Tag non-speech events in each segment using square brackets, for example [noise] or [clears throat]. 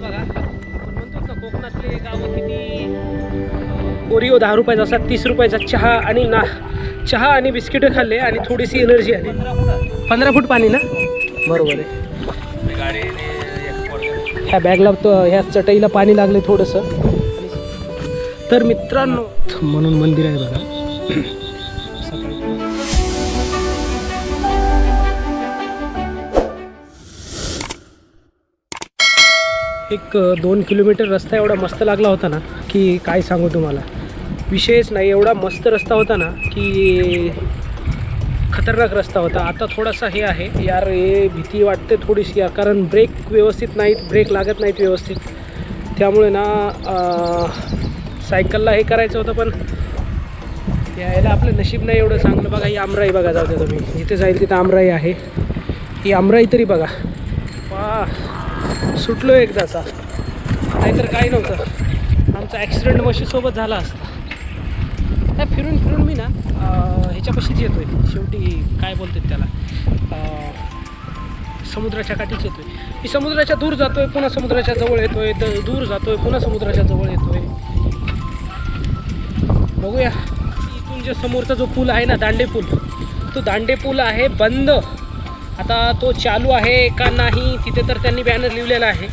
बघा. ना कोकणातले गावं किती? ओरिओ दहा रुपयाचा असतात तीस रुपयाचा चहा आणि ना चहा आणि बिस्किटं खाल्ले आणि थोडीशी एनर्जी आली. पंधरा फूट पाणी ना? बरोबर आहे. ह्या बॅगला लावतो ह्या चटईला पाणी लागले थोडंसं. तर मित्रांनो म्हणून मंदिर आहे बघा. एक दोन किलोमीटर रस्ता एवढा मस्त लागला होता ना की काय सांगू तुम्हाला? विषयच नाही एवढा मस्त रस्ता होता ना की खतरनाक रस्ता होता. आता थोडासा हे आहे. यार हे भीती वाटते थोडीशी यार कारण ब्रेक व्यवस्थित नाहीत ब्रेक लागत नाहीत व्यवस्थित. त्यामुळे ना सायकलला हे करायचं होतं पण यायला आपलं नशीब नाही एवढं चांगलं. बघा ही आमराई बघा जाऊ द्या तुम्ही. जिथे जाईल तिथं आमराई आहे. ही आमराई तरी बघा. वा सुटलो एकदाचा नाहीतर काही नव्हतं. आमचा ॲक्सिडेंट मशीसोबत झाला असता. नाही फिरून फिरून मी ना ह्याच्यापाशीच येतो आहे शेवटी काय बोलतात त्याला? समुद्राच्या काठीच येतो आहे मी समुद्राच्या दूर जातो आहे पुन्हा समुद्राच्या जवळ येतो आहे द दूर जातो आहे पुन्हा समुद्राच्या जवळ येतो आहे बघूया. इथून जे समोरचा जो पूल आहे ना दांडे पूल तो दांडे पूल आहे बंद. आता तो चालू आहे का नाही तिथे तर त्यांनी बॅनर लिहिलेला आहे.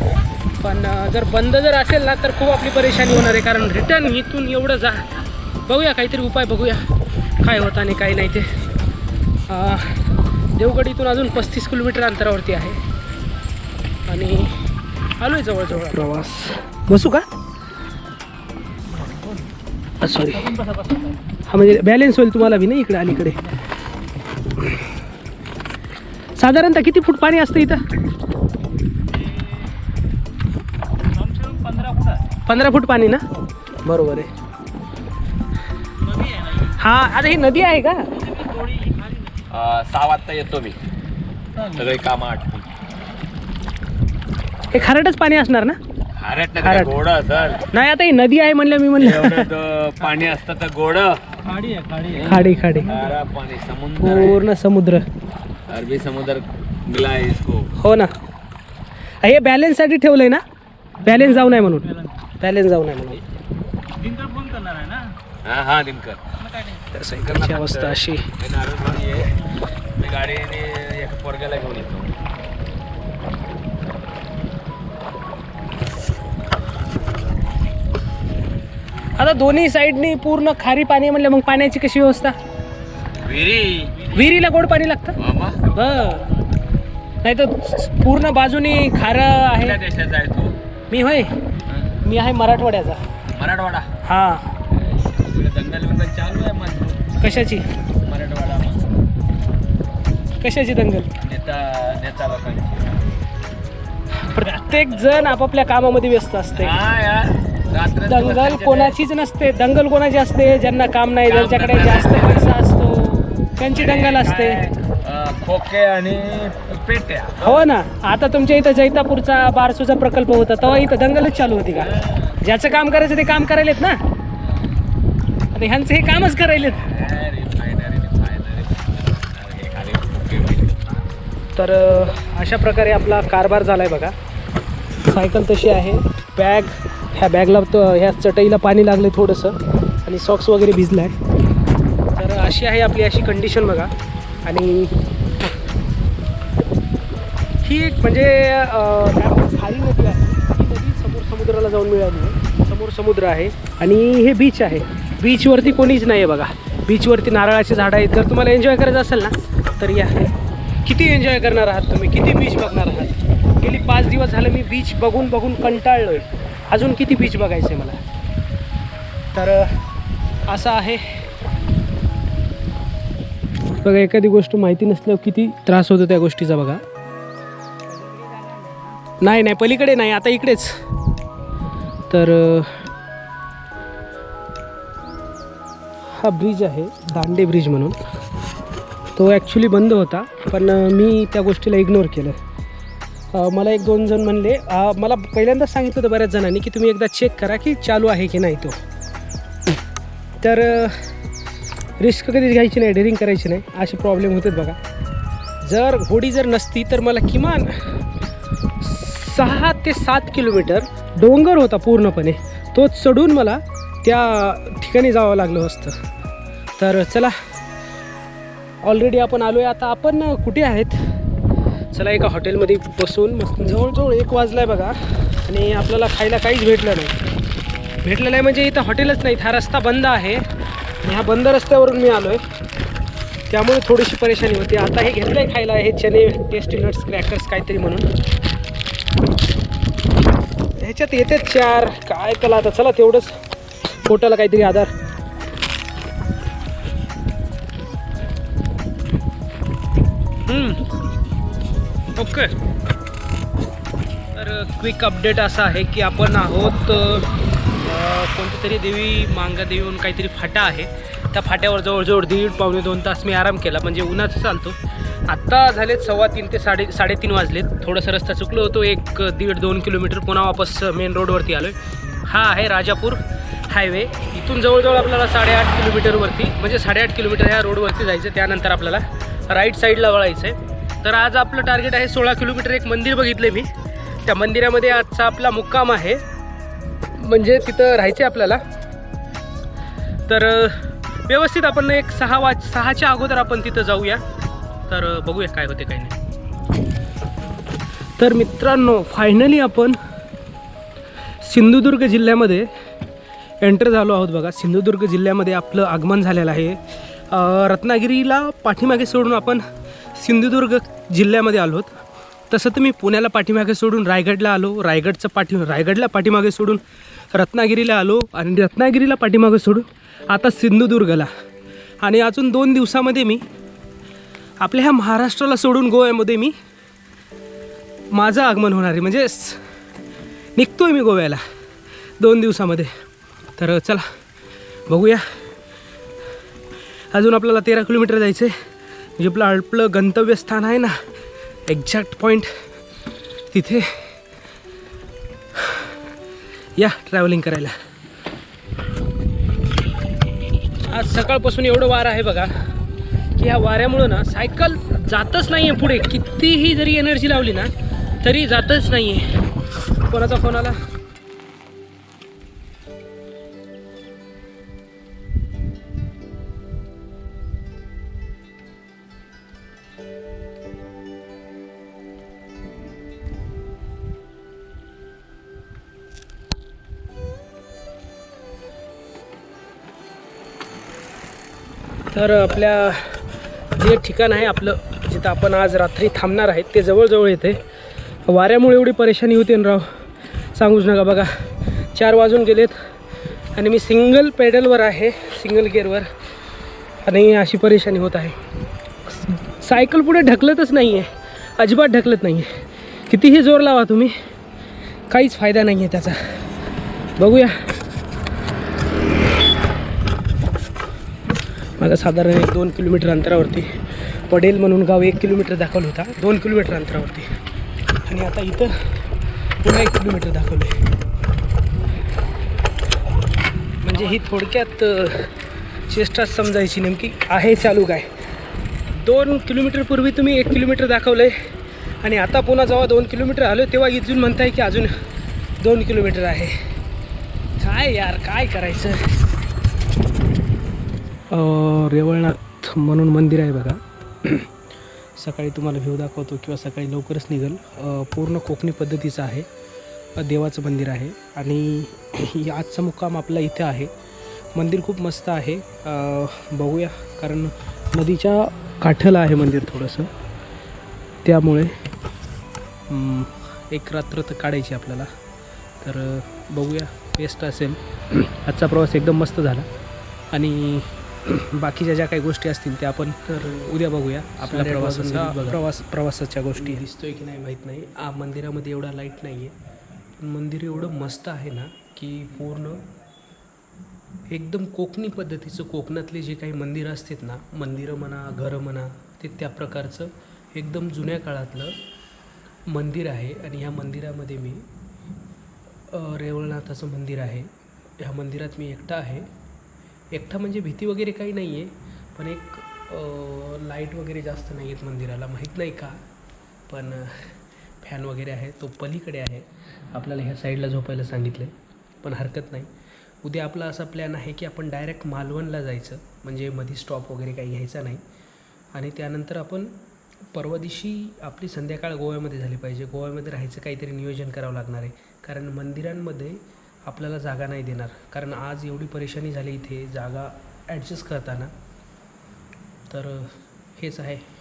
पण जर बंद जर असेल ना तर खूप आपली परेशानी होणार आहे. कारण रिटर्न इथून एवढं जा बघूया काहीतरी उपाय बघूया. काय होतं आणि काय नाही ते. देवगड इथून अजून पस्तीस किलोमीटर अंतरावरती आहे. आणि आलो आहे जवळजवळ. प्रवास. बसू का? सॉरी हा म्हणजे बॅलेन्स होईल तुम्हाला बी नाही इकडे अलीकडे? साधारणतः किती फूट पाणी असतं इथं? पंधरा फूट पाणी ना? बरोबर आहे. हा आता ही नदी आहे का? सहा वाजता येतो मी. सगळे काम आठवून हे खारटच पाणी असणार ना? खारट खारट. नाही गोड सर नाही आता ही नदी आहे म्हणलं मी म्हणलं. एवढं तर पाणी असतं तर गोड. खाडी खाडी खारा पाणी समुद्र आहे. पूर्ण समुद्र. अरबी समुद्र मिला है इसको। हो ना. हे बॅलेन्ससाठी ठेवलंय ना? बॅलेन्स जाऊ नये म्हणून. बॅलेन्स जाऊ नये म्हणून. हा हा दिनकर. तर सायकलची अवस्था अशी. हे नारळ पाणी आहे. मी गाडीने एका पोरग्याला घेऊन येतो. आता दोन्ही साईडनी पूर्ण खारी पाणी आहे म्हणलं मग पाण्याची कशी व्यवस्था? विहिरी. विहिरीला गोड पाणी लागतं? नाही तर पूर्ण बाजूनी खारं आहे. देशाचा आहे तू? मी होय. मी आहे मराठवाड्याचा. मराठवाडा. हा. चालू आहे मग? कशाची? मराठवाडा कशाची दंगल? नेता नेता लोकांची. प्रत्येक जण आपापल्या कामामध्ये व्यस्त असते. हा यार रात्र दंगल कोणाचीच नसते. दंगल कोणाची असते? ज्यांना काम नाही ज्यांच्याकडे. जास्त पैसा असतो त्यांची दंगल असते. खोके आणि पेट्या. हो ना. आता तुमच्या इथं जैतापूरचा बारसूचा प्रकल्प होता तेव्हा इथं दंगलच चालू होती का? ज्याचं काम करायचं ते काम करायलेत ना? आता ह्यांचं हे कामच करायलेत. तर अशा प्रकारे आपला कारभार झाला आहे बघा. सायकल तशी आहे. बॅग ह्या बॅगला तो ह्या चटईला पाणी लागले थोडंसं. आणि सॉक्स वगैरे भिजला आहे अशी आहे आपली अशी कंडिशन बघा. आणि ही एक म्हणजे खारी नदी आहे. ही नदी समोर समुद्राला जाऊन मिळाली आहे. समोर समुद्र आहे. आणि हे बीच आहे. बीचवरती कोणीच नाही आहे बघा बीचवरती नारळाची झाडं आहेत. जर तुम्हाला एन्जॉय करायचं असेल ना तर या. किती एन्जॉय करणार आहात तुम्ही? किती बीच बघणार आहात? गेली पाच दिवस झालं मी बीच बघून बघून कंटाळलो आहे अजून किती बीच बघायचं आहे मला? तर असं आहे. बघा एखादी गोष्ट माहिती नसल्यावर किती त्रास होतो त्या गोष्टीचा बघा. नाही नाही पलीकडे नाही आता इकडेच. तर हा ब्रिज आहे दांडे ब्रिज म्हणून. तो ॲक्च्युली बंद होता पण मी त्या गोष्टीला इग्नोर केलं. मला एक दोन जण म्हणले मला पहिल्यांदाच सांगितलं होतं बऱ्याच जणांनी की तुम्ही एकदा चेक करा की चालू आहे की नाही तो. तर रिस्क कधीच घ्यायची नाही डेरिंग करायची नाही. असे प्रॉब्लेम होतात बघा. जर होडी जर नसती तर मला किमान सहा ते सात किलोमीटर डोंगर होता पूर्णपणे. तो चढून मला त्या ठिकाणी जावं लागलं असतं. तर चला ऑलरेडी आपण आलो आहे आता आपण कुठे आहेत? चला एका हॉटेलमध्ये बसून मस्त जवळजवळ एक वाजला आहे बघा. आणि आपल्याला खायला काहीच भेटलं नाही. भेटलं नाही म्हणजे इथं हॉटेलच नाही हा रस्ता बंद आहे. ह्या बंद रस्त्यावरून मी आलो आहे त्यामुळे थोडीशी परेशानी होती. आता हे घेतलं आहे खायला हे चने टेस्टी नट्स क्रॅकर्स काहीतरी म्हणून. ह्याच्यात येते चार. काय कला आता? चला तेवढंच. पोटाला काहीतरी आधार. ओके. तर क्विक अपडेट असा आहे की आपण आहोत कोणती तरी देवी मांगा देवी म्हणून काहीतरी फाटा आहे. त्या फाट्यावर जवळजवळ दीड पावणे दोन तास मी आराम केला. म्हणजे उन्हाचं चालतो. आत्ता झालेत सव्वा तीन ते साडे साडेतीन वाजलेत. थोडंसं रस्ता चुकलो होतो. एक दीड दोन किलोमीटर पुन्हा वापस मेन रोडवरती आलो आहे हा आहे राजापूर हायवे इथून जवळजवळ आपल्याला साडेआठ किलोमीटरवरती म्हणजे साडेआठ किलोमीटर ह्या रोडवरती जायचं त्यानंतर आपल्याला राईट साईडला वळायचं आहे तर आज आपलं टार्गेट आहे सोळा किलोमीटर. एक मंदिर बघितलं मी. त्या मंदिरामध्ये आजचा आपला मुक्काम आहे. म्हणजे तिथं राहायचे आपल्याला. तर व्यवस्थित आपण एक सहा वाज सहाच्या अगोदर आपण तिथं जाऊया. तर बघूया काय होते काय नाही. तर मित्रांनो फायनली आपण सिंधुदुर्ग जिल्ह्यामध्ये एंटर झालो आहोत बघा. सिंधुदुर्ग जिल्ह्यामध्ये आपलं आगमन झालेलं आहे. रत्नागिरीला पाठीमागे सोडून आपण सिंधुदुर्ग जिल्ह्यामध्ये आलो आहोत तसं तर मी पुण्याला पाठीमागे सोडून रायगडला आलो. रायगडचं पाठी रायगडला पाठीमागे सोडून रत्नागिरीला आलो आणि रत्नागिरीला पाठीमागे सोडून आता सिंधुदुर्गला. आणि अजून दोन दिवसामध्ये मी आपल्या ह्या महाराष्ट्राला सोडून गोव्यामध्ये मी माझं आगमन होणार आहे. म्हणजे निघतो आहे मी गोव्याला दोन दिवसामध्ये. तर चला बघूया. अजून आपल्याला तेरा किलोमीटर जायचं आहे जे म्हणजे आपलं आपलं गंतव्यस्थान आहे ना. एक्झॅक्ट पॉईंट तिथे या ट्रॅव्हलिंग करायला. आज सकाळपासून एवढं वारं आहे बघा की ह्या वाऱ्यामुळं ना सायकल जातच नाही आहे पुढे. कितीही जरी एनर्जी लावली ना तरी जातच नाही आहे कोणाचा फोन आला? तर आपल्या जे ठिकाण आहे आपलं जिथं आपण आज रात्री थांबणार आहेत ते जवळजवळ येते. वाऱ्यामुळे एवढी परेशानी होते ना राव. सांगूच नका बघा. चार वाजून गेलेत आणि मी सिंगल पेडलवर आहे सिंगल गिअरवर. आणि अशी परेशानी होत आहे. सायकल पुढे ढकलतच नाही आहे अजिबात ढकलत नाही आहे कितीही जोर लावा तुम्ही. काहीच फायदा नाही आहे त्याचा. बघूया. माझा साधारण एक दोन किलोमीटर अंतरावरती पडेल म्हणून गाव एक किलोमीटर दाखवला होता दोन किलोमीटर अंतरावरती. आणि आता इथं पुन्हा एक किलोमीटर दाखवलं आहे. म्हणजे ही थोडक्यात अ, चेष्टाच समजायची नेमकी आहे चालू काय? दोन किलोमीटरपूर्वी तुम्ही एक किलोमीटर दाखवलं आहे आणि आता पुन्हा जेव्हा दोन किलोमीटर आलो तेव्हा इथून म्हणताय की अजून दोन किलोमीटर आहे. काय यार काय करायचं? रेवळनाथ म्हणून मंदिर आहे बघा. [clears throat] सकाळी तुम्हाला व्ह्यू दाखवतो किंवा सकाळी लवकरच निघल. पूर्ण कोकणी पद्धतीचं आहे. देवाचं मंदिर आहे. आणि [clears throat] आजचा मुक्काम आपला इथे आहे. मंदिर खूप मस्त आहे. बघूया. कारण नदीच्या काठाला आहे मंदिर थोडंसं. त्यामुळे एक रात्र तर काढायची आपल्याला. तर बघूया. बेस्ट असेल. [clears throat] आजचा प्रवास एकदम मस्त झाला. आणि बाकीच्या ज्या काही गोष्टी असतील त्या आपण तर उद्या बघूया. आपल्या प्रवासाचा. प्रवास प्रवासाच्या गोष्टी दिसतोय की नाही माहीत नाही. आ मंदिरामध्ये एवढा लाइट नाही आहे पण मंदिर एवढं मस्त आहे ना की पूर्ण एकदम कोकणी पद्धतीचं कोकणातले जे काही मंदिरं असतात ना मंदिरं म्हणा घरं म्हणा ते त्या प्रकारचं एकदम जुन्या काळातलं मंदिर आहे. आणि ह्या मंदिरामध्ये मी रेवळनाथाचं मंदिर आहे. ह्या मंदिरात मी एकटा आहे. एकटा म्हणजे भीती वगैरे काही नाही आहे पण एक लाइट वगैरे जास्त नाही आहेत मंदिराला माहीत नाही का? पण फॅन वगैरे आहे तो पलीकडे आहे. आपल्याला ह्या साईडला झोपायला सांगितलं पण हरकत नाही. उद्या आपला असा प्लॅन आहे की आपण डायरेक्ट मालवणला जायचं म्हणजे मध्ये स्टॉप वगैरे काही घ्यायचा नाही. आणि त्यानंतर आपण परवा दिवशी आपली संध्याकाळ गोव्यामध्ये झाली पाहिजे. गोव्यामध्ये राहायचं काहीतरी नियोजन करावं लागणार आहे. कारण मंदिरांमध्ये आपल्याला जागा नाही देणार. कारण आज एवढी परेशानी झाली इथे जागा ॲडजस्ट करताना. तर हेच आहे.